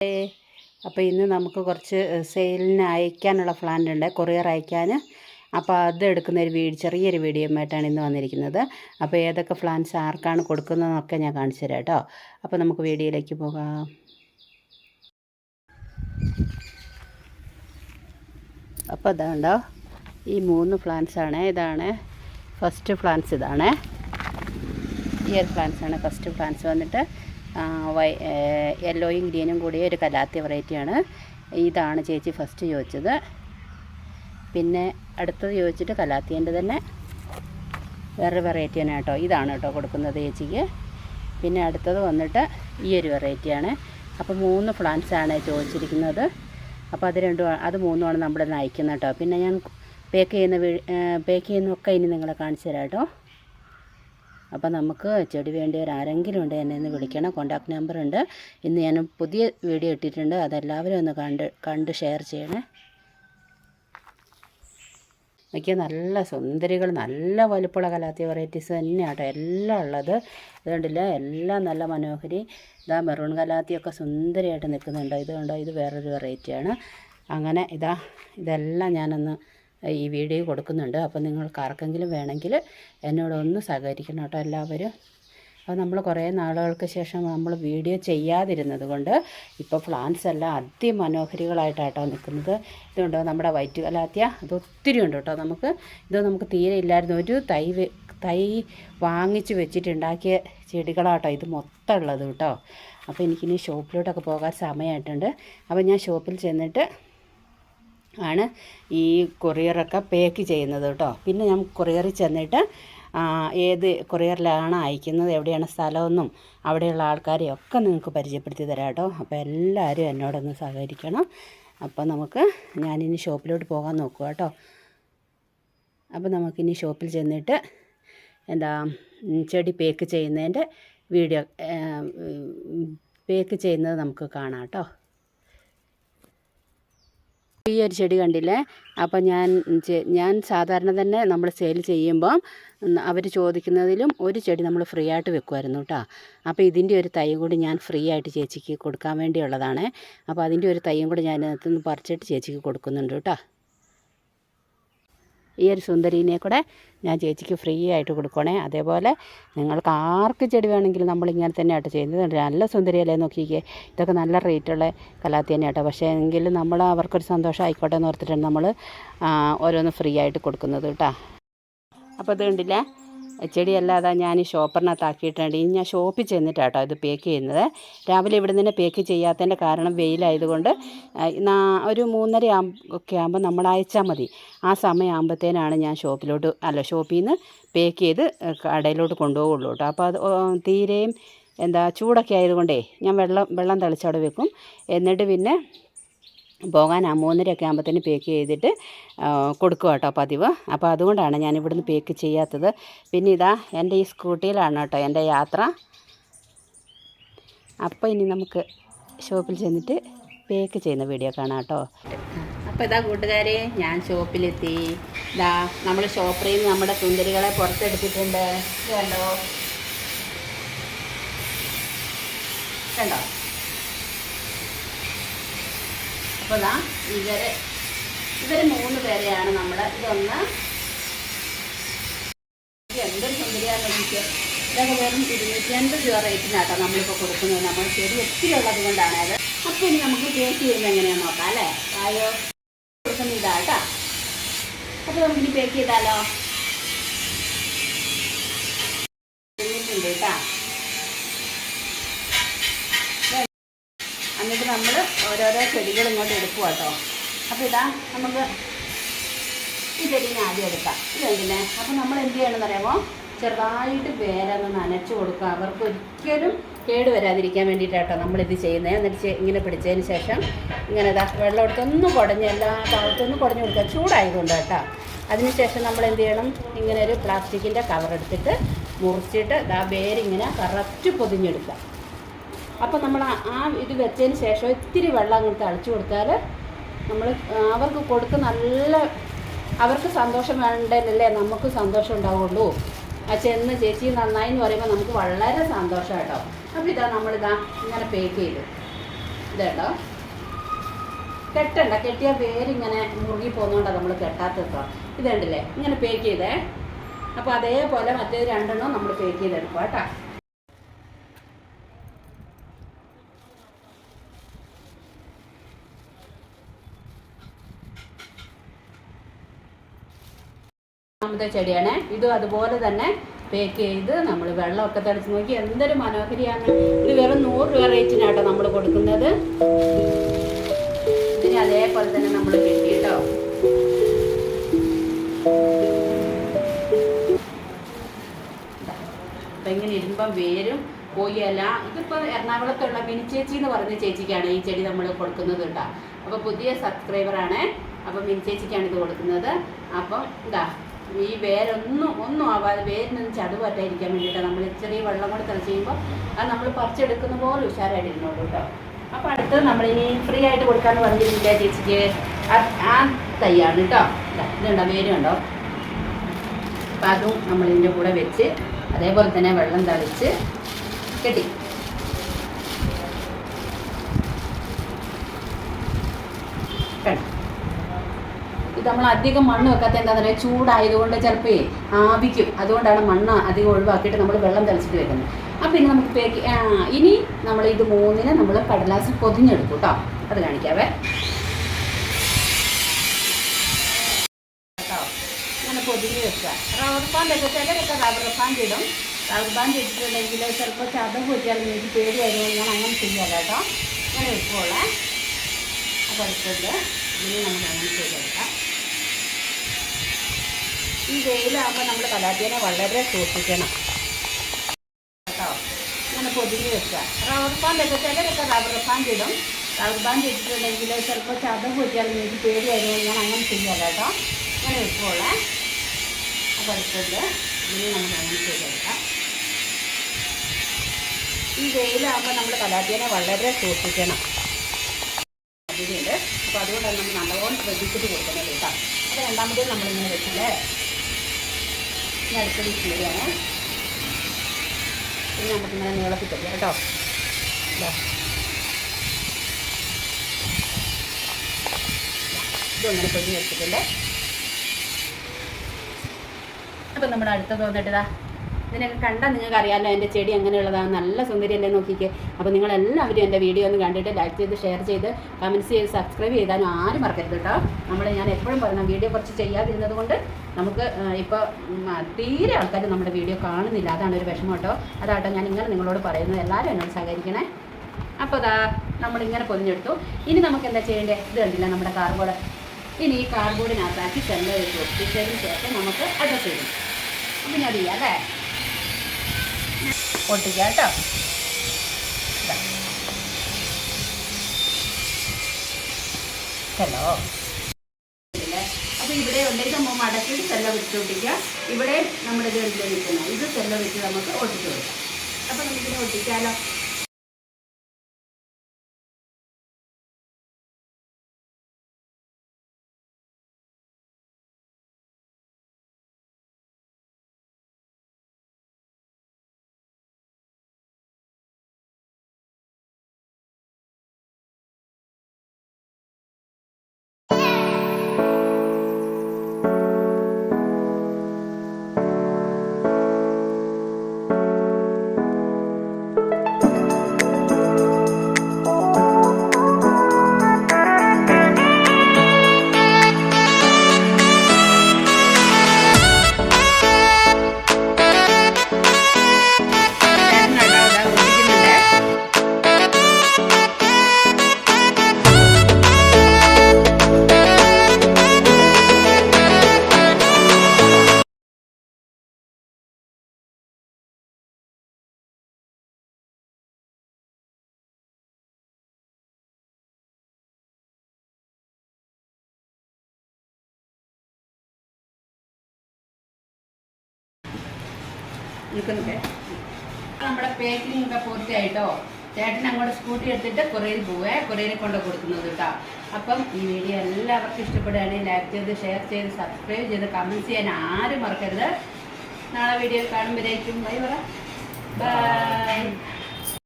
അപ്പോൾ ഇന്ന് നമുക്ക് കുറച്ച് സെയിലിന് അയക്കാനുള്ള പ്ലാന്റ് ഉണ്ട്. കൊറിയർ അയക്കാൻ അപ്പോൾ അത് എടുക്കുന്ന ഒരു വീഡിയോ ചെറിയൊരു വീഡിയോ ആയിട്ടാണ് ഇന്ന് വന്നിരിക്കുന്നത്. അപ്പോൾ ഏതൊക്കെ പ്ലാന്റ്സ് ആർക്കാണ് കൊടുക്കുന്നതെന്നൊക്കെ ഞാൻ കാണിച്ചു തരാം കേട്ടോ. അപ്പോൾ നമുക്ക് വീഡിയോയിലേക്ക് പോകാം. അപ്പോൾ ഇതാണ്ടോ ഈ മൂന്ന് പ്ലാന്റ്സ് ആണ്. ഇതാണ് ഫസ്റ്റ് പ്ലാന്റ്സ് ഇതാണ്. ഇയർ ഒരു ആണ് ഫസ്റ്റ് പ്ലാന്റ്സ് വന്നിട്ട് യെല്ലോയും ഗ്രീനും കൂടിയ ഒരു കലാത്തി വെറൈറ്റിയാണ് ഇതാണ് ചേച്ചി ഫസ്റ്റ് ചോദിച്ചത്. പിന്നെ അടുത്തത് ചോദിച്ചിട്ട് കലാത്തിന്റെ തന്നെ വേറൊരു വെറൈറ്റിയാണ് കേട്ടോ. ഇതാണ് കേട്ടോ കൊടുക്കുന്നത് ചേച്ചിക്ക്. പിന്നെ അടുത്തത് വന്നിട്ട് ഈ ഒരു വെറൈറ്റിയാണ് അപ്പോൾ മൂന്ന് പ്ലാന്റ്സ് ആണ് ചോദിച്ചിരിക്കുന്നത്. അപ്പോൾ അത് രണ്ടും അത് മൂന്നുമാണ് നമ്മൾ നയിക്കുന്നത് കേട്ടോ. പിന്നെ ഞാൻ പേക്ക് ചെയ്യുന്ന പേക്ക് ചെയ്യുന്നൊക്കെ ഇനി നിങ്ങളെ കാണിച്ചു തരാം കേട്ടോ. അപ്പോൾ നമുക്ക് ചെടി വേണ്ടിയവർ ആരെങ്കിലും ഉണ്ട് എന്നെ ഒന്ന് വിളിക്കണം. കോൺടാക്ട് നമ്പർ ഉണ്ട്. ഇന്ന് ഞാൻ പുതിയ വീഡിയോ ഇട്ടിട്ടുണ്ട്. അതെല്ലാവരും ഒന്ന് കണ്ട് കണ്ട് ഷെയർ ചെയ്യണേ. നോക്കിയാൽ നല്ല സുന്ദരികൾ നല്ല വലുപ്പമുള്ള കലാത്തി വെറൈറ്റീസ് തന്നെയാട്ടോ എല്ലാം ഉള്ളത്. ഇതുകൊണ്ടില്ല എല്ലാം നല്ല മനോഹരി. ഇതാ മെറൂൺ കലാത്തിയൊക്കെ സുന്ദരിയായിട്ട് നിൽക്കുന്നുണ്ട്. ഇതുകൊണ്ടോ കണ്ടോ? ഇത് വേറൊരു വെറൈറ്റിയാണ് അങ്ങനെ ഇതാ ഇതെല്ലാം ഞാനൊന്ന് ഈ വീഡിയോ കൊടുക്കുന്നുണ്ട്. അപ്പോൾ നിങ്ങൾക്ക് ആർക്കെങ്കിലും വേണമെങ്കിൽ എന്നോടൊന്ന് സഹകരിക്കണം കേട്ടോ എല്ലാവരും. അപ്പോൾ നമ്മൾ കുറേ നാളുകൾക്ക് ശേഷം നമ്മൾ വീഡിയോ ചെയ്യാതിരുന്നത് കൊണ്ട് ഇപ്പോൾ പ്ലാന്റ്സ് എല്ലാം അതിമനോഹരികളായിട്ടാട്ടോ നിൽക്കുന്നത്. ഇതുണ്ടോ നമ്മുടെ വൈറ്റ് കലാത്തിയ? അത് ഒത്തിരി ഉണ്ട് കേട്ടോ നമുക്ക്. ഇത് നമുക്ക് തീരെ ഇല്ലായിരുന്നു. ഒരു തൈ തൈ വാങ്ങിച്ച് വെച്ചിട്ടുണ്ടാക്കിയ ചെടികളാട്ടോ ഇത് മൊത്തം ഉള്ളത് കേട്ടോ. അപ്പോൾ എനിക്കിനി ഷോപ്പിലോട്ടൊക്കെ പോകാൻ സമയമായിട്ടുണ്ട് അപ്പോൾ ഞാൻ ഷോപ്പിൽ ചെന്നിട്ട് ആണ് ഈ കൊറിയറൊക്കെ പാക്ക് ചെയ്യുന്നത് കേട്ടോ. പിന്നെ ഞാൻ കൊറിയറിൽ ചെന്നിട്ട് ഏത് കൊറിയറിലാണ് അയക്കുന്നത് എവിടെയാണ് സ്ഥലമെന്നും അവിടെയുള്ള ആൾക്കാരെയും ഒക്കെ നിങ്ങൾക്ക് പരിചയപ്പെടുത്തി തരാം കേട്ടോ. അപ്പോൾ എല്ലാവരും എന്നോടൊന്ന് സഹകരിക്കണം. അപ്പോൾ നമുക്ക് ഞാനിനി ഷോപ്പിലോട്ട് പോകാൻ നോക്കുക കേട്ടോ. അപ്പോൾ നമുക്കിനി ഷോപ്പിൽ ചെന്നിട്ട് എന്താ ചെടി പേക്ക് ചെയ്യുന്നതിന്റെ വീഡിയോ പേക്ക് ചെയ്യുന്നത് നമുക്ക് കാണാം കേട്ടോ. ഈ ഒരു ചെടി കണ്ടില്ലേ? അപ്പോൾ ഞാൻ ഞാൻ സാധാരണ തന്നെ നമ്മൾ സെയിൽ ചെയ്യുമ്പം അവർ ചോദിക്കുന്നതിലും ഒരു ചെടി നമ്മൾ ഫ്രീ ആയിട്ട് വെക്കുമായിരുന്നു കേട്ടോ. അപ്പോൾ ഇതിന്റെ ഒരു തൈയും കൂടി ഞാൻ ഫ്രീ ആയിട്ട് ചേച്ചിക്ക് കൊടുക്കാൻ വേണ്ടിയുള്ളതാണ്. അപ്പോൾ അതിന്റെ ഒരു തൈയും കൂടി ഞാൻ ഇതിനകത്തുനിന്ന് പറിച്ചിട്ട് ചേച്ചിക്ക് കൊടുക്കുന്നുണ്ട് കേട്ടോ. ഈ ഒരു സുന്ദരീനെ കൂടെ ഞാൻ ചേച്ചിക്ക് ഫ്രീ ആയിട്ട് കൊടുക്കണേ അതേപോലെ നിങ്ങൾക്ക് ആർക്ക് ചെടി വേണമെങ്കിലും നമ്മളിങ്ങനെ തന്നെ ആട്ടോ ചെയ്യുന്നത് നല്ല സുന്ദരിയല്ലേ നോക്കിക്കേ. ഇതൊക്കെ നല്ല റേറ്റുള്ള കലാത്തി തന്നെ ആട്ടോ പക്ഷേ എങ്കിലും നമ്മൾ അവർക്കൊരു സന്തോഷം ആയിക്കോട്ടെ എന്ന് ഓർത്തിട്ടാണ് നമ്മൾ ഓരോന്ന് ഫ്രീ ആയിട്ട് കൊടുക്കുന്നത് കേട്ടോ. അപ്പോൾ ഇത് കണ്ടില്ലേ? ചെടിയെല്ലാം അതാ ഞാൻ ഈ ഷോപ്പറിനകത്ത് ആക്കിയിട്ടുണ്ട്. ഇനി ഞാൻ ഷോപ്പിൽ ചെന്നിട്ടാട്ടോ ഇത് പേക്ക് ചെയ്യുന്നത്. രാവിലെ ഇവിടെ നിന്ന് പേക്ക് ചെയ്യാത്തതിന്റെ കാരണം വെയിലായതുകൊണ്ട് ഒരു മൂന്നര ഒക്കെ ആകുമ്പോൾ നമ്മൾ അയച്ചാൽ മതി. ആ സമയമാകുമ്പോഴത്തേനാണ് ഞാൻ ഷോപ്പിലോട്ട് അല്ല ഷോപ്പിൽ നിന്ന് പേക്ക് ചെയ്ത് കടയിലോട്ട് കൊണ്ടുപോകുള്ളൂ കേട്ടോ അപ്പോൾ അത് തീരെയും എന്താ ചൂടൊക്കെ ആയതുകൊണ്ടേ ഞാൻ വെള്ളം വെള്ളം തളിച്ചവിടെ വെക്കും. എന്നിട്ട് പിന്നെ പോകാൻ ആ മൂന്നരയൊക്കെ ആകുമ്പോഴത്തേന് പേക്ക് ചെയ്തിട്ട് കൊടുക്കും കേട്ടോ പതിവ്. അപ്പോൾ അതുകൊണ്ടാണ് ഞാൻ ഇവിടുന്ന് പേക്ക് ചെയ്യാത്തത്. പിന്നെ ഇതാ എന്റെ ഈ സ്കൂട്ടിയിലാണ് കേട്ടോ എന്റെ യാത്ര. അപ്പോൾ ഇനി നമുക്ക് ഷോപ്പിൽ ചെന്നിട്ട് പേക്ക് ചെയ്യുന്ന വീഡിയോ കാണാം കേട്ടോ അപ്പോൾ ഇതാ കൂട്ടുകാരെ ഞാൻ ഷോപ്പിലെത്തി. ഇതാ നമ്മൾ ഷോപ്പിൽ നിന്ന് നമ്മുടെ സുന്ദരികളെ പുറത്തെടുത്തിട്ടുണ്ട്. കണ്ടോ? കണ്ടോ? അപ്പോൾ ഇതാ ഇവരെ ഇവർ മൂന്ന് പേരെയാണ് നമ്മൾ ഇതൊന്ന് ഇത് എന്തൊരു സുന്ദരിയാണെന്ന് എനിക്ക് ഇതൊക്കെ വെറും ഇരുന്നൂറ്റി അൻപത് രൂപ റേറ്റിനാട്ടോ നമ്മളിപ്പോൾ കൊടുക്കുന്നത്. നമ്മൾ ചെടി ഒത്തിരി ഉള്ളത് കൊണ്ടാണ് അത്. അപ്പോൾ ഇനി നമുക്ക് പേക്ക് ചെയ്യുന്നത് എങ്ങനെയാണെന്ന് നോക്കാം അല്ലേ? ആയോ കൊടുക്കുന്ന ഇതാ കേട്ടോ. അപ്പോൾ നമുക്കിനി പേക്ക് ചെയ്താലോ? കേട്ടോ എന്നിട്ട് നമ്മൾ ഓരോരോ ചെടികൾ ഇങ്ങോട്ട് എടുക്കുക കേട്ടോ അപ്പോൾ ഇതാ നമുക്ക് ഈ ചെടീനെ ആദ്യം എടുക്കാം. ഇത് അപ്പോൾ നമ്മൾ എന്ത് ചെയ്യണമെന്ന് അറിയാമോ? ചെറുതായിട്ട് വേരൊന്ന് നനച്ച് കൊടുക്കുക. അവർക്ക് ഒരിക്കലും കേട് വരാതിരിക്കാൻ വേണ്ടിയിട്ടാട്ടോ നമ്മളിത് ചെയ്യുന്നത്. എന്നിട്ട് ഇങ്ങനെ പിടിച്ചതിന് ശേഷം ഇങ്ങനെ ഇതാ വെള്ളം എടുത്തൊന്ന് കുടഞ്ഞ് എല്ലാ ഭാഗത്തൊന്നും കുടഞ്ഞു കൊടുക്കുക. ചൂടായതുകൊണ്ട് കേട്ടോ അതിനുശേഷം നമ്മൾ എന്ത് ചെയ്യണം? ഇങ്ങനെ ഒരു പ്ലാസ്റ്റിക്കിന്റെ കവർ എടുത്തിട്ട് മുറിച്ചിട്ട് ഇതാ വേരിങ്ങനെ കറക്റ്റ് പൊതിഞ്ഞെടുക്കുക. അപ്പോൾ നമ്മൾ ആ- ഇത് വെച്ചതിന് ശേഷം ഇത്തിരി വെള്ളം അങ്ങോട്ട് തളിച്ചു കൊടുത്താൽ നമ്മൾ അവർക്ക് കൊടുത്ത് നല്ല അവർക്ക് സന്തോഷം വേണ്ടതല്ലേ നമുക്ക് സന്തോഷം ഉണ്ടാവുള്ളൂ. ആ ചെന്ന് ചേച്ചി നന്നായി എന്ന് പറയുമ്പോൾ നമുക്ക് വളരെ സന്തോഷം കേട്ടോ അപ്പോൾ ഇതാ നമ്മളിതാ ഇങ്ങനെ പേക്ക് ചെയ്ത്. ഇതേട്ടോ. കെട്ടണ്ട കെട്ടിയ പേരിങ്ങനെ മുറുകി പോകുന്നതുകൊണ്ടാണ് നമ്മൾ കെട്ടാത്തത് കേട്ടോ ഇങ്ങനെ പേക്ക് ചെയ്തേ. അപ്പോൾ അതേപോലെ മറ്റേ രണ്ടെണ്ണം നമ്മൾ പേക്ക് ചെയ്തെടുക്കുക കേട്ടോ രണ്ടാമത്തെ ചെടിയാണ്. ഇതും അതുപോലെ തന്നെ പേക്ക് ചെയ്ത് നമ്മൾ വെള്ളമൊക്കെ തളിച്ച് നോക്കി. എന്തൊരു മനോഹരിയാണ്. ഇത് വെറും നൂറ് രൂപ റേറ്റിനാട്ടോ നമ്മൾ കൊടുക്കുന്നത്. ഇതിന് അതേപോലെ തന്നെ നമ്മൾ കെട്ടിയിട്ടോ. അപ്പം ഇങ്ങനെ ഇടുമ്പം വേരും പോയല്ല ഇതിപ്പോൾ എറണാകുളത്തുള്ള മിനി ചേച്ചി എന്ന് പറഞ്ഞ ചേച്ചിക്കാണ് ഈ ചെടി നമ്മൾ കൊടുക്കുന്നത് കേട്ടോ. അപ്പോൾ പുതിയ സബ്സ്ക്രൈബറാണ് അപ്പോൾ മിനി ചേച്ചിക്കാണ് ഇത് കൊടുക്കുന്നത്. അപ്പം ഇതാ ഈ വേരൊന്നും ഒന്നും ആവാതെ വേരിനൊന്നും ചതുവാറ്റായിരിക്കാൻ വേണ്ടിയിട്ടാണ് നമ്മൾ ചെറിയ വെള്ളം കൂടെ തെളിച്ച് ചെയ്യുമ്പോൾ അത് നമ്മൾ പറിച്ചെടുക്കുന്ന പോലെ ഉഷാറായിട്ട് ഇരുന്നോളൂ കേട്ടോ അപ്പോൾ അടുത്ത് നമ്മളിനി ഫ്രീ ആയിട്ട് കൊടുക്കാമെന്ന് പറഞ്ഞിരുന്നില്ല ചേച്ചിക്ക്? ആ- തയ്യാണ് കേട്ടോ. ഇതാ, ഇതുണ്ടോ വേരുണ്ടോ? അപ്പം അതും നമ്മളിതിന്റെ കൂടെ വെച്ച് അതേപോലെ തന്നെ വെള്ളം തളിച്ച് കെട്ടി കണ്ടോ? ഇത് നമ്മൾ അധികം മണ്ണ് വെക്കാത്ത എന്താ പറയുക? ചൂടായതുകൊണ്ട് ചിലപ്പോൾ ആവിക്കും. അതുകൊണ്ടാണ് മണ്ണ് അധികം ഒഴിവാക്കിയിട്ട് നമ്മൾ വെള്ളം തളിച്ചിട്ട് വെക്കുന്നത്. അപ്പം ഇനി നമുക്ക് പേക്ക് ഇനി നമ്മൾ ഇത് മൂന്നിന് നമ്മൾ കടലാസിൽ പൊതിഞ്ഞെടുക്കും കേട്ടോ അത് കാണിക്കാവേ. ചിലപ്പോൾ ചതവ് പറ്റിയാൽ എനിക്ക് പേടിയായിരുന്നു. ഞാൻ അങ്ങനെ ചെയ്യാം കേട്ടോ അങ്ങനെ അടുത്തത് ഇനി നമുക്ക് അങ്ങനെ ചെയ്തെടുക്കാം. ഈ വെയിലാകുമ്പോൾ നമ്മൾ കലാത്തിയനെ വളരെ സൂക്ഷിക്കണം. കേട്ടോ? ഇങ്ങനെ പൊതിഞ്ഞ് വെക്കുക. റബ്ബർ ബാൻഡൊക്കെ ചിലരൊക്കെ റബ്ബർ ബാൻഡ് ഇടും. റബ്ബർ ബാൻഡ് ഇട്ടിട്ടുണ്ടെങ്കിൽ ചിലപ്പോൾ ചതവ് പറ്റിയാൽ എനിക്ക് പേടിയായിരുന്നു. ഞാൻ അങ്ങനെ ചെയ്യാം കേട്ടോ. ഇങ്ങനെ വെക്കുള്ളേ അപ്പോൾ അടുത്തത് ഇനി നമുക്ക് അങ്ങനെ ചെയ്തെടുക്കാം. ഈ വെയിലാകുമ്പോൾ നമ്മൾ കലാത്തിയനെ വളരെ സൂക്ഷിക്കണം. അതിനുണ്ട്. അപ്പോൾ അതുകൊണ്ടാണ് നമ്മൾ നല്ലോണം ശ്രദ്ധിച്ചിട്ട് കൊടുക്കുന്നത് കേട്ടോ. അപ്പോൾ രണ്ടാമത്തേത് നമ്മളിങ്ങനെ വെച്ചില്ലേ ഇനി അടുത്തത് ചീരയാണ് പിന്നെ നമുക്കിങ്ങനെ നീളത്തിൽ തരിക കേട്ടോ. ഇതാ. ഇതങ്ങനെ പൊതി വെച്ചിട്ടുണ്ട്. അപ്പം നമ്മുടെ അടുത്തത് വന്നിട്ട് ഇതിനൊക്കെ കണ്ടാൽ നിങ്ങൾക്ക് അറിയാമല്ലോ എന്റെ ചെടി അങ്ങനെയുള്ളതാണ് നല്ല സുന്ദരിയല്ലേ നോക്കിക്കേ. അപ്പോൾ നിങ്ങളെല്ലാവരും എന്റെ വീഡിയോ ഒന്ന് കണ്ടിട്ട് ലൈക്ക് ചെയ്ത് ഷെയർ ചെയ്ത് കമന്റ്സ് ചെയ്ത് സബ്സ്ക്രൈബ് ചെയ്താലും ആരും മറക്കരുത് കേട്ടോ. നമ്മൾ ഞാൻ എപ്പോഴും പറഞ്ഞ വീഡിയോ കുറച്ച് ചെയ്യാതിരുന്നത് കൊണ്ട് നമുക്ക് ഇപ്പോൾ തീരെ ആൾക്കാർ നമ്മുടെ വീഡിയോ കാണുന്നില്ല. അതാണ് ഒരു വിഷമം കേട്ടോ. അതാട്ടോ ഞാൻ ഇങ്ങനെ നിങ്ങളോട് പറയുന്നത്. എല്ലാവരും എന്നോട് സഹകരിക്കണേ. അപ്പോൾ അതാ നമ്മളിങ്ങനെ പൊതിഞ്ഞെടുത്തു. ഇനി നമുക്ക് എന്താ ചെയ്യേണ്ടത് ഇത് കണ്ടില്ല നമ്മുടെ കാർബോർഡ് ഇനി ഈ കാർബോർഡിനകത്താക്കി സെല്ല വെച്ച് ഒട്ടിച്ചതിന് ശേഷം നമുക്ക് അഡ്രസ് ചെയ്യും അപ്പം ഞാൻ ചെയ്യാം അല്ലേ? ഒട്ടിക്കാം കേട്ടോ. ഹലോ. അപ്പോൾ ഇവിടെ ഉണ്ടെങ്കിൽ നമ്മൾ മടക്കിയിട്ട് ചെല്ല വെച്ച് ഒട്ടിക്കുക ഇവിടെ നമ്മുടെ ഇത് എടുത്ത് നിൽക്കുന്നത് ഇത് ചെല്ല വെച്ച് നമുക്ക് ഒട്ടിച്ചു കൊടുക്കാം. അപ്പോൾ നമുക്കിത് ഒട്ടിക്കാലോ? നിൽക്കുന്നുണ്ട്. നമ്മുടെ പാക്കിംഗ് ഒക്കെ പൂർത്തിയായിട്ടോ? ചേട്ടൻ അങ്ങോട്ട് സ്കൂട്ടി എടുത്തിട്ട് കൊറിയയിൽ പോവേ. കൊറിയയിൽ കൊണ്ട് കൊടുക്കുന്നത് കേട്ടോ. അപ്പം ഈ വീഡിയോ എല്ലാവർക്കും ഇഷ്ടപ്പെടുകയാണെങ്കിൽ ലൈക്ക് ചെയ്ത് ഷെയർ ചെയ്ത് സബ്സ്ക്രൈബ് ചെയ്ത് കമന്റ് ചെയ്യാൻ ആരും മറക്കരുത്. നാളെ വീഡിയോ കാണുമ്പോഴേക്കും. ബൈ പറ. ബൈ